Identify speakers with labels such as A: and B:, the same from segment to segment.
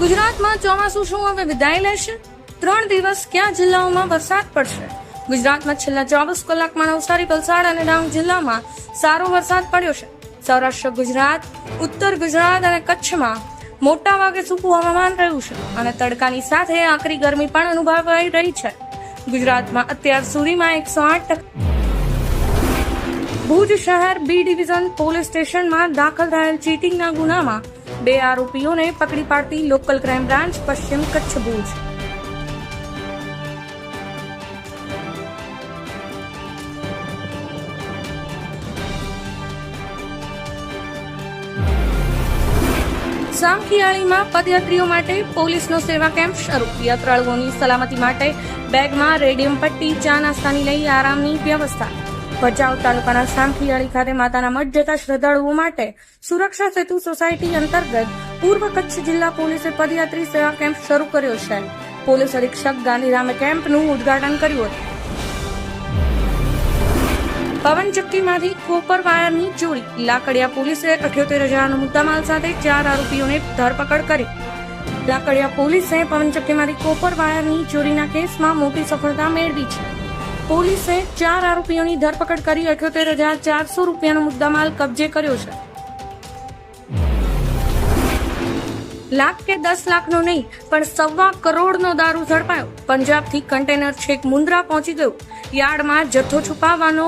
A: ગુજરાતમાં ચોમાસું શું હવે વિદાય લેશે? ત્રણ દિવસ કયા જિલ્લાઓમાં વરસાદ પડશે? ગુજરાતમાં છેલ્લા ચોવીસ કલાકમાં નવસારી, વલસાડ અને ડાંગ જિલ્લામાં સારો વરસાદ પડ્યો છે. સૌરાષ્ટ્ર ગુજરાત, ઉત્તર ગુજરાત અને કચ્છમાં મોટા ભાગે સૂકું હવામાન રહ્યું છે અને તડકાની સાથે આકરી ગરમી પણ અનુભવાઈ રહી છે. ગુજરાતમાં અત્યાર સુધીમાં એકસો આઠ ભુજ શહેર બી ડિવિઝન પોલીસ સ્ટેશનમાં દાખલ થયેલ ચીટિંગના ગુનામાં બે આરોપીઓને પકડી પાડતી લોકલ ક્રાઇમ બ્રાન્ચ પશ્ચિમ કચ્છ ભુજ. સામખિયાળીમાં પદયાત્રીઓ માટે પોલીસનો સેવા કેમ્પ શરૂ. યાત્રાળુઓની સલામતી માટે બેગમાં રેડિયમ પટ્ટી, ચા નાસ્તાની લઈ આરામની વ્યવસ્થા. ભચાઉ તાલુકાના સામખિયાળી ખાતે માતાના મઠ જતા શ્રદ્ધાળુઓ માટે સુરક્ષા સેતુ સોસાયટી અંતર્ગત પૂર્વ કચ્છ જિલ્લા પોલીસે પદયાત્રી સેવા કેમ્પ શરૂ કર્યો છે. પોલીસ અધિક્ષક ગાંધીરામે કેમ્પનું ઉદ્ઘાટન કર્યું હતું. પવનચક્કીમાંથી કોપર વાયરની ચોરી. લાકડિયા પોલીસે અઠ્યોતેર હજારનો મુદ્દામાલ સાથે ચાર આરોપીઓને ધરપકડ કરી. લાકડિયા પોલીસે પવનચક્કીમાંથી કોપર વાયરની ચોરીના કેસમાં મોટી સફળતા મેળવી છે. પોલીસે ચાર આરોપીઓની ધરપકડ કરી અઠ્યોતેર હજાર ચારસો રૂપિયાનો મુદ્દામાલ કબજે કર્યો છે. લાખ કે દસ લાખનો નહીં, પણ સવા કરોડનો દારૂ ઝડપાયો. પંજાબથી કન્ટેનર છેક મુન્દ્રા પહોંચી ગયું. યાર્ડમાં જથ્થો છુપાવવાનો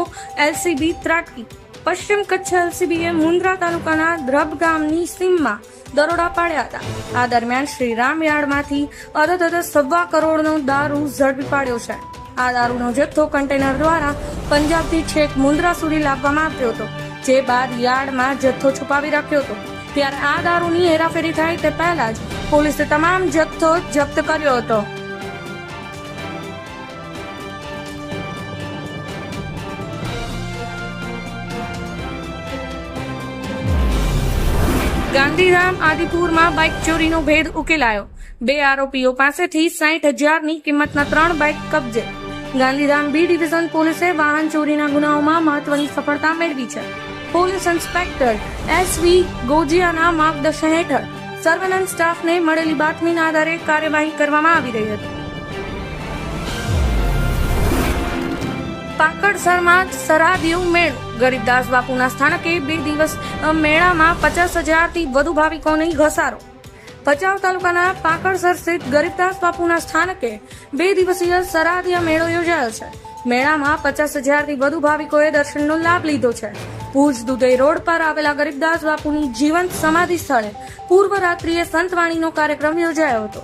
A: એલસીબી ત્રાટકી. પશ્ચિમ કચ્છ એલસીબીએ મુન્દ્રા તાલુકાના દ્રબ ગામની સીમમાં દરોડા પાડ્યા હતા. આ દરમિયાન શ્રીરામ યાર્ડમાંથી અધધ સવા કરોડનો દારૂ ઝડપી પાડ્યો છે. આ દારૂનો જથ્થો કન્ટેનર દ્વારા પંજાબથી છેક મુન્દ્રા સુધી લાવવામાં આવ્યો હતો, જે બાદ યાર્ડમાં જથ્થો છુપાવી રાખ્યો હતો. ત્યારે આ દારૂની હેરાફેરી થાય તે પહેલા જ પોલીસે તમામ જથ્થો જપ્ત કર્યો હતો. ગાંધીધામ આદિપુરમાં બાઇક ચોરીનો ભેદ ઉકેલાયો. બે આરોપીઓ પાસેથી સાઠ હજારની કિંમતના ત્રણ બાઇક કબજે ગાંધીધામ બી ડિવિઝન પોલીસે વાહન ચોરીના ગુનાઓમાં મહત્વની સફળતા મેળવી છે. પોલીસ ઇન્સ્પેક્ટર એસ વી ગોજિયાના માર્ગદર્શન હેઠળ સર્વેલન્સ સ્ટાફને મળેલી બાતમીના આધારે કાર્યવાહી કરવામાં આવી રહી હતી. પાકડસરમાં સરાદિયું મેળો. ગરીબદાસ બાપુના સ્થાનકે બે દિવસ મેળામાં પચાસ હજારથી વધુ ભાવિકોની ઘસારો. ભચાઉ તાલુકાના પાકડસર સ્થિત ગરીબદાસ બાપુના સ્થાનકે બે દિવસીય સરાદિયા મેળો યોજાયો છે. મેળામાં પચાસ હજારથી વધુ ભાવિકોએ દર્શનનો લાભ લીધો છે. ભુજ દુધઈ રોડ પર આવેલા ગરીબદાસ બાપુની જીવંત સમાધિ સ્થળે પૂર્વ રાત્રિએ સંતવાણીનો કાર્યક્રમ યોજાયો હતો.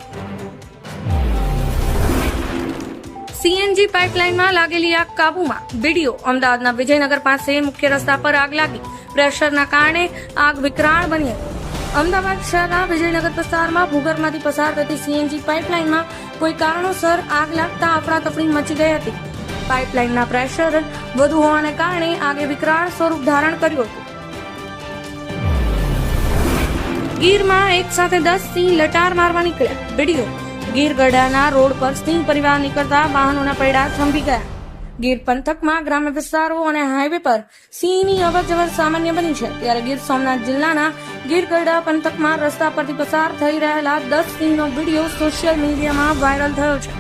A: સીએનજી પાઇપલાઇનમાં લાગેલી આગ કાબુમાં વીડિયો અમદાવાદના વિજયનગર પાસે મુખ્ય રસ્તા પર આગ લાગી. પ્રેશરના કારણે આગ વિકરાળ બની હતી. અમદાવાદ શહેરના વિજયનગર વિસ્તારમાં ભૂગર્ભમાંથી પસાર થતી સીએનજી પાઇપલાઇનમાં કોઈ કારણોસર આગ લાગતા અફરાતફરી મચી ગઈ હતી. પાઇપલાઇનના પ્રેશર વધુ હોવાને કારણે આગે વિકરાળ સ્વરૂપ ધારણ કર્યું હતું. ગીરમાં એક સાથે દસ સિંહ લટાર મારવા નીકળ્યા. વીડિયો. ગીર ગઢાના રોડ પર સિંહ પરિવાર નીકળતા વાહનોના પૈડા થંભી ગયા. ગીર પંથકમાં ગ્રામ્ય વિસ્તારો અને હાઈવે પર સિંહની અવરજવર સામાન્ય બની છે. ત્યારે ગીર સોમનાથ જિલ્લાના ગીર ગરડા પંથકમાં રસ્તા પરથી પસાર થઈ રહેલા દસ સિંહનો વીડિયો સોશિયલ મીડિયામાં વાયરલ થયો છે.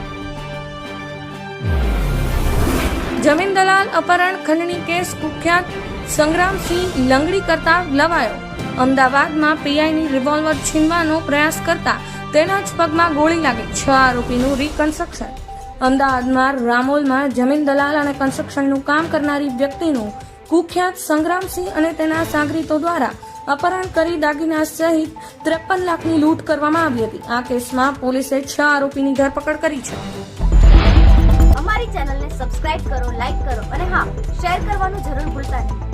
A: જમીન દલાલ અપહરણ ખંડણી કેસ કુખ્યાત સંગ્રામસિંહ લંગડી કરતા લવાયો. અમદાવાદમાં પીઆઈની રિવોલ્વર છીનવાનો પ્રયાસ કરતા તેના જ પગમાં ગોળી લાગી. છ આરોપીનું રિકન્સ્ટ્રક્શન અમદાવાદમાં રામોલમાં જમીન દલાલ અને કન્સ્ટ્રક્શનનું કામ કરનારી વ્યક્તિનું કુખ્યાત સંગ્રામસિંહ અને તેના સાગરીતો દ્વારા અપહરણ કરી દાગીના સહિત ત્રેપન લાખની લૂંટ કરવામાં આવી હતી. આ કેસમાં પોલીસે છ આરોપીની ધરપકડ કરી છે.
B: અમારી ચેનલને સબસ્ક્રાઇબ કરો લાઈક કરો અને હા શેર કરવાનું જરૂર ભૂલતા નહીં.